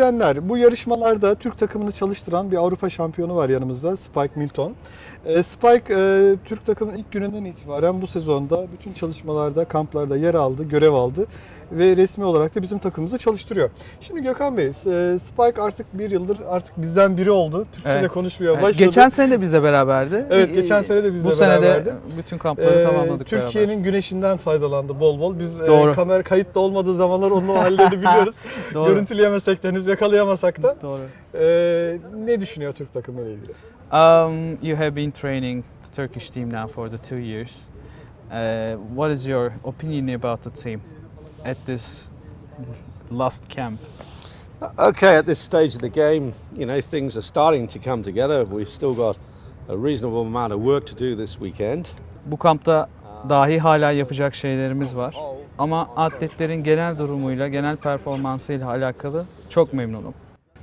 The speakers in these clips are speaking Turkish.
izleyenler, bu yarışmalarda Türk takımını çalıştıran bir Avrupa şampiyonu var yanımızda, Spike Milton. Ee, Spike, e, Türk takımının ilk gününden itibaren bu sezonda bütün çalışmalarda, kamplarda yer aldı, görev aldı ve resmi olarak da bizim takımımızı çalıştırıyor. Şimdi Gökhan Bey, e, Spike artık bir yıldır artık bizden biri oldu. Türkçe de Evet. konuşmaya başladı. Geçen sene de bizle beraberdi. Evet, geçen sene de bizle Bu sene de beraberdi. bütün kampları Ee, tamamladık Türkiye'nin güneşinden faydalandı bol bol. Biz e, Doğru. kamera kayıtta olmadığı zamanlar onun hallerini biliyoruz. Doğru. Görüntüleyemesek de henüz yakalayamasak da. Doğru. Ee, ne düşünüyor Türk takımı ile ilgili? Um, you have been training the Turkish team now for the two years. Uh, what is your opinion about the team at this last camp? Okay, at this stage of the game, you know, things are starting to come together. We've still got a reasonable amount of work to do this weekend. Bu kampta dahi hala yapacak şeylerimiz var. Ama atletlerin genel durumuyla, genel performansıyla alakalı çok memnunum.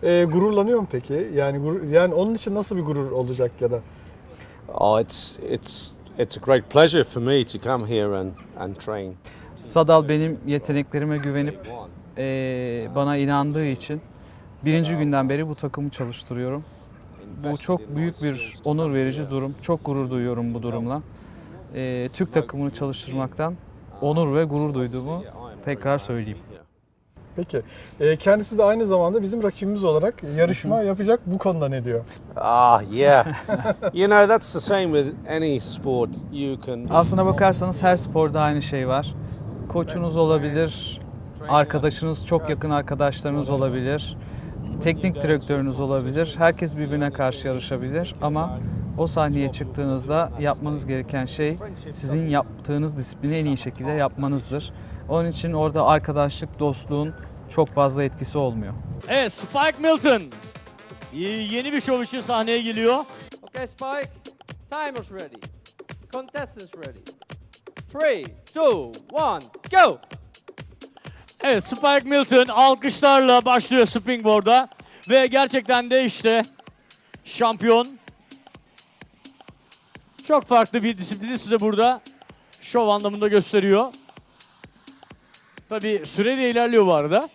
Ee, gururlanıyor mu peki? Yani gurur, yani onun için nasıl bir gurur olacak ya da? Oh, it's it's it's a great pleasure for me to come here and, and train. Sadal benim yeteneklerime güvenip eee, bana inandığı için birinci günden beri bu takımı çalıştırıyorum. Bu çok büyük bir onur verici durum. Çok gurur duyuyorum bu durumla. Eee, Türk takımını çalıştırmaktan onur ve gurur duyduğumu tekrar söyleyeyim. Peki. Ee, kendisi de aynı zamanda bizim rakibimiz olarak yarışma yapacak. Bu konuda ne diyor? Ah, yeah. you know, that's the same with any sport. You can Aslına bakarsanız her sporda aynı şey var. Koçunuz olabilir, arkadaşınız, çok yakın arkadaşlarınız olabilir, teknik direktörünüz olabilir. Herkes birbirine karşı yarışabilir ama o sahneye çıktığınızda yapmanız gereken şey sizin yaptığınız disiplini en iyi şekilde yapmanızdır. Onun için orada arkadaşlık, dostluğun çok fazla etkisi olmuyor. Evet Spike Milton y- yeni bir şov için sahneye geliyor. Okay, Spike. Timer's ready. Contestants ready. Three, two, one, go! Evet Spike Milton alkışlarla başlıyor springboard'a ve gerçekten de işte şampiyon. Çok farklı bir disiplini size burada şov anlamında gösteriyor. Tabi süre de ilerliyor bu arada.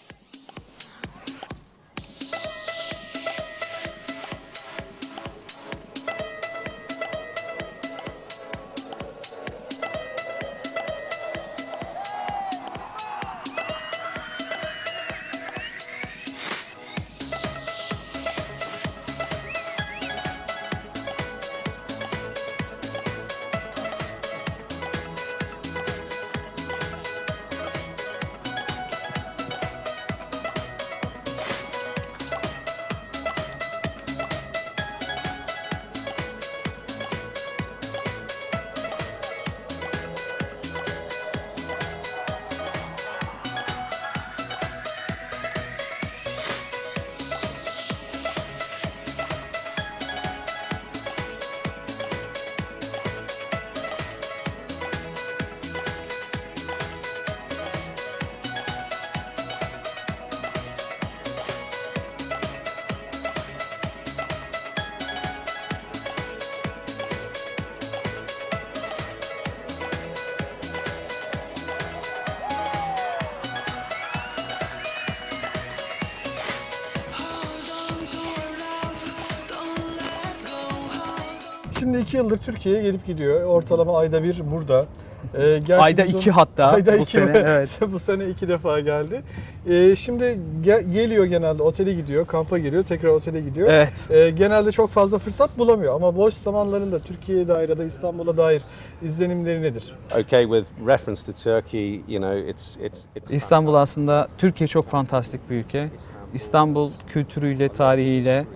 Şimdi iki yıldır Türkiye'ye gelip gidiyor. Ortalama ayda bir burada. Ee, gerçi Ayda iki hatta Ayda bu iki sene. Evet. bu sene iki defa geldi. Ee, şimdi ge- geliyor genelde otele gidiyor, kampa geliyor, tekrar otele gidiyor. Evet. Ee, genelde çok fazla fırsat bulamıyor ama boş zamanlarında Türkiye'ye dair ya da İstanbul'a dair izlenimleri nedir? okay with reference to Turkey. You know, it's it's it's İstanbul aslında Türkiye çok fantastik bir ülke. İstanbul kültürüyle, tarihiyle,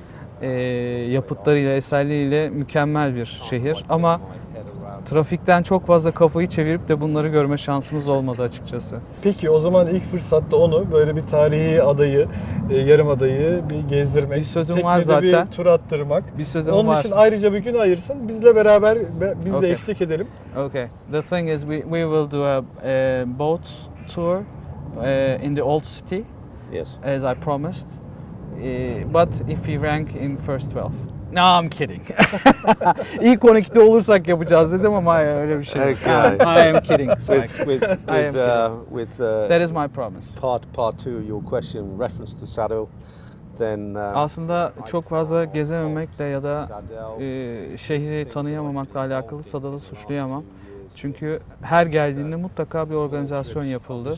e, yapıtlarıyla, eserleriyle mükemmel bir şehir. Ama trafikten çok fazla kafayı çevirip de bunları görme şansımız olmadı açıkçası. Peki o zaman ilk fırsatta onu böyle bir tarihi adayı, e, yarım adayı bir gezdirmek, Bir sözüm var zaten. bir tur attırmak. Bir sözüm Onun var. için ayrıca bir gün ayırsın. Bizle beraber be- biz de Okay. eşlik edelim. Okay. The thing is, we, we will do a, a boat tour uh, in the old city, yes. as I promised. Uh, but if we rank in first 12. No, I'm kidding. İlk 12'de olursak yapacağız dedim ama hayır öyle bir şey yok. Okay. I am kidding. Spike. With with I with am uh, with uh, That is my promise. part part two your question reference to Saddle, then uh, Aslında çok fazla gezememekle ya da e, şehri tanıyamamakla alakalı Sadal'ı suçlayamam. Çünkü her geldiğinde mutlaka bir organizasyon yapıldı.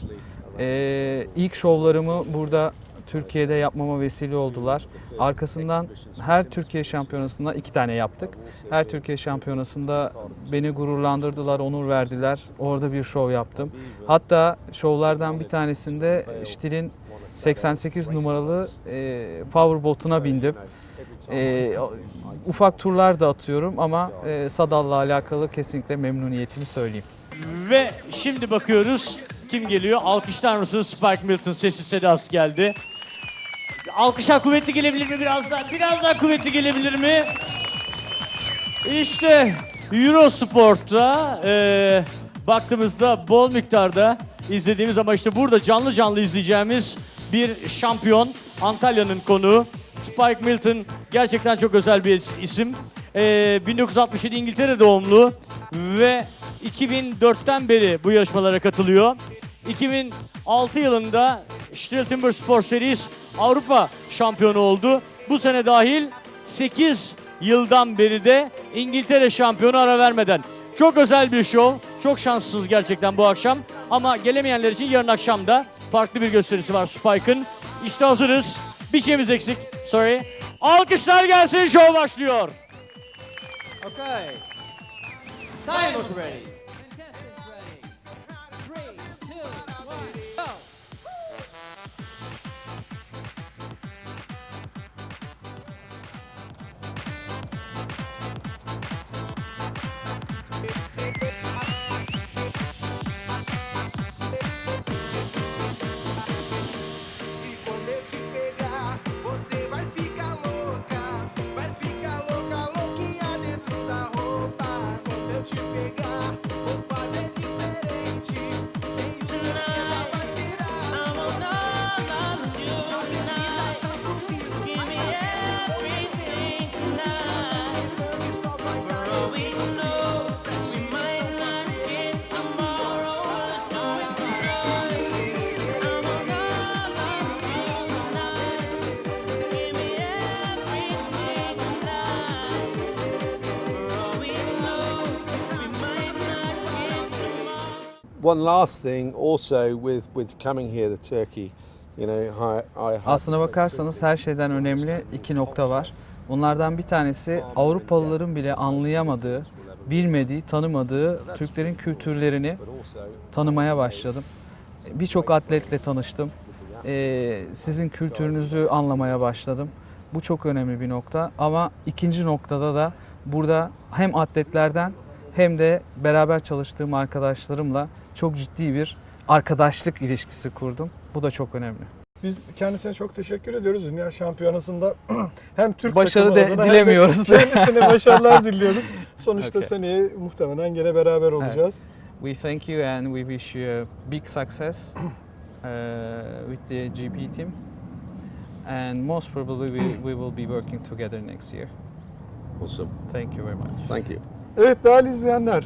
E, ilk şovlarımı burada Türkiye'de yapmama vesile oldular. Arkasından her Türkiye şampiyonasında iki tane yaptık. Her Türkiye şampiyonasında beni gururlandırdılar, onur verdiler. Orada bir şov yaptım. Hatta şovlardan bir tanesinde Stil'in 88 numaralı e, powerbot'una bindim. E, ufak turlar da atıyorum ama e, Sadal'la alakalı kesinlikle memnuniyetimi söyleyeyim. Ve şimdi bakıyoruz kim geliyor? Alkışlar mısınız? Spike Milton sesi sedası geldi. Alkışlar kuvvetli gelebilir mi biraz daha? Biraz daha kuvvetli gelebilir mi? İşte Eurosport'ta e, baktığımızda bol miktarda izlediğimiz ama işte burada canlı canlı izleyeceğimiz bir şampiyon Antalya'nın konuğu Spike Milton gerçekten çok özel bir is- isim. E, 1967 İngiltere doğumlu ve 2004'ten beri bu yarışmalara katılıyor. 2006 yılında Stiltimber Sport Series Avrupa şampiyonu oldu. Bu sene dahil 8 yıldan beri de İngiltere şampiyonu ara vermeden. Çok özel bir şov. Çok şanssız gerçekten bu akşam. Ama gelemeyenler için yarın akşam da farklı bir gösterisi var Spike'ın. İşte hazırız. Bir şeyimiz eksik. Sorry. Alkışlar gelsin. Şov başlıyor. Okay. Time is ready. One last thing, also with with coming here to Turkey, you know, I, I Aslına bakarsanız her şeyden önemli iki nokta var. Bunlardan bir tanesi Avrupalıların bile anlayamadığı, bilmediği, tanımadığı Türklerin kültürlerini tanımaya başladım. Birçok atletle tanıştım. Ee, sizin kültürünüzü anlamaya başladım. Bu çok önemli bir nokta. Ama ikinci noktada da burada hem atletlerden hem de beraber çalıştığım arkadaşlarımla çok ciddi bir arkadaşlık ilişkisi kurdum. Bu da çok önemli. Biz kendisine çok teşekkür ediyoruz. Dünya Şampiyonası'nda hem Türk Başarı de adına hem de dilemiyoruz. Kendisine başarılar diliyoruz. Sonuçta Okay. seneye muhtemelen gene beraber olacağız. We thank you and we wish you a big success uh, with the GP team. And most probably we, we will be working together next year. awesome. Thank you very much. Thank you. Evet değerli izleyenler.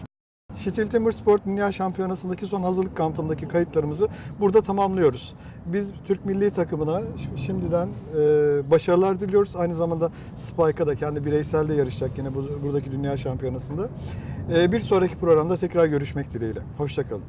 Şitil Timur Sport Dünya Şampiyonası'ndaki son hazırlık kampındaki kayıtlarımızı burada tamamlıyoruz. Biz Türk milli takımına şimdiden e, başarılar diliyoruz. Aynı zamanda Spike'a da kendi bireysel de yarışacak yine bu, buradaki Dünya Şampiyonası'nda. E, bir sonraki programda tekrar görüşmek dileğiyle. Hoşçakalın.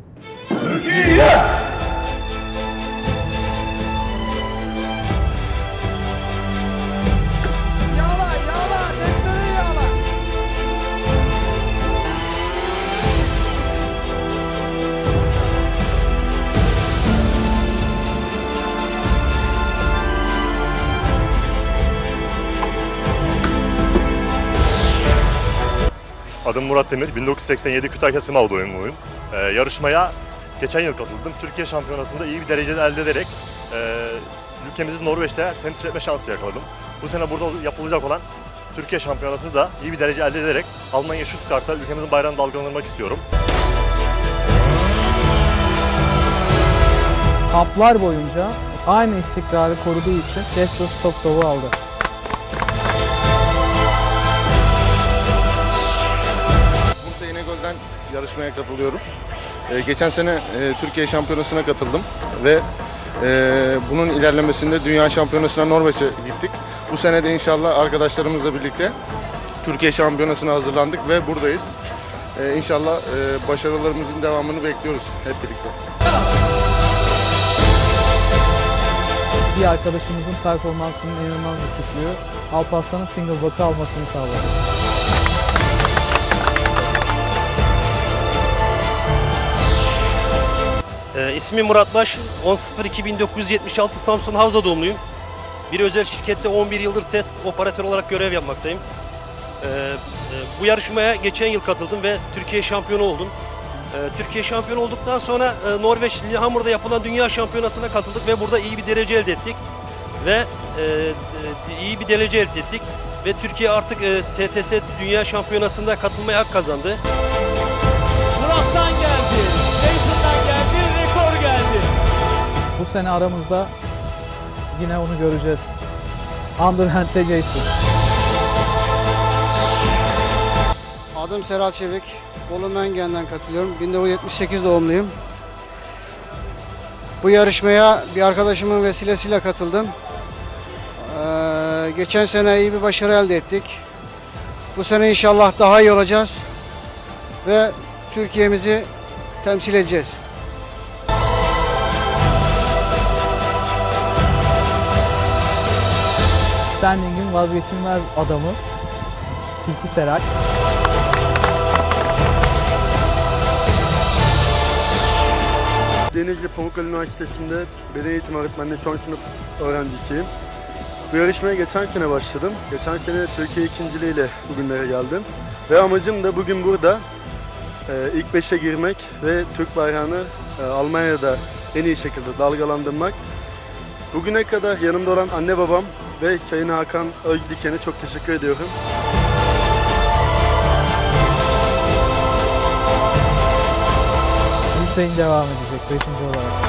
Adım Murat Demir, 1987 Kütahya Sınav doğumluyum. Ee, yarışmaya geçen yıl katıldım. Türkiye Şampiyonası'nda iyi bir derece elde ederek e, ülkemizi Norveç'te temsil etme şansı yakaladım. Bu sene burada yapılacak olan Türkiye Şampiyonası'nda da iyi bir derece elde ederek Almanya Stuttgart'ta ülkemizin bayrağını dalgalandırmak istiyorum. Kamplar boyunca aynı istikrarı koruduğu için Despo Stop Sov'u aldı. Yarışmaya katılıyorum. Ee, geçen sene e, Türkiye Şampiyonası'na katıldım ve e, bunun ilerlemesinde Dünya Şampiyonası'na Norveç'e gittik. Bu sene de inşallah arkadaşlarımızla birlikte Türkiye Şampiyonası'na hazırlandık ve buradayız. Ee, inşallah e, başarılarımızın devamını bekliyoruz hep birlikte. Bir arkadaşımızın performansının inanılmaz düşüklüğü Alparslan'ın single bakı almasını sağladı. Ee, ismim Murat Baş. 10.02.1976 Samsun Havza doğumluyum. Bir özel şirkette 11 yıldır test operatör olarak görev yapmaktayım. Ee, e, bu yarışmaya geçen yıl katıldım ve Türkiye şampiyonu oldum. Ee, Türkiye şampiyonu olduktan sonra e, Norveç Lillehammer'da yapılan dünya şampiyonasına katıldık ve burada iyi bir derece elde ettik. Ve e, e, iyi bir derece elde ettik. Ve Türkiye artık e, STS Dünya Şampiyonası'nda katılmaya hak kazandı. Murat'tan geldi. Bu sene aramızda yine onu göreceğiz. Underhand'de Jason. Adım Serhat Çevik. Bolu Mengen'den katılıyorum. 1978 doğumluyum. Bu yarışmaya bir arkadaşımın vesilesiyle katıldım. Ee, geçen sene iyi bir başarı elde ettik. Bu sene inşallah daha iyi olacağız. Ve Türkiye'mizi temsil edeceğiz. Standing'in vazgeçilmez adamı Tilki Serak. Denizli Pamukkale Üniversitesi'nde beden eğitimi öğretmenliği son sınıf öğrencisiyim. Bu yarışmaya geçen sene başladım. Geçen sene Türkiye ikinciliğiyle bugünlere geldim. Ve amacım da bugün burada e, ilk beşe girmek ve Türk bayrağını e, Almanya'da en iyi şekilde dalgalandırmak. Bugüne kadar yanımda olan anne babam ve Sayın Hakan Özdiken'e çok teşekkür ediyorum. Hüseyin devam edecek 5. olarak.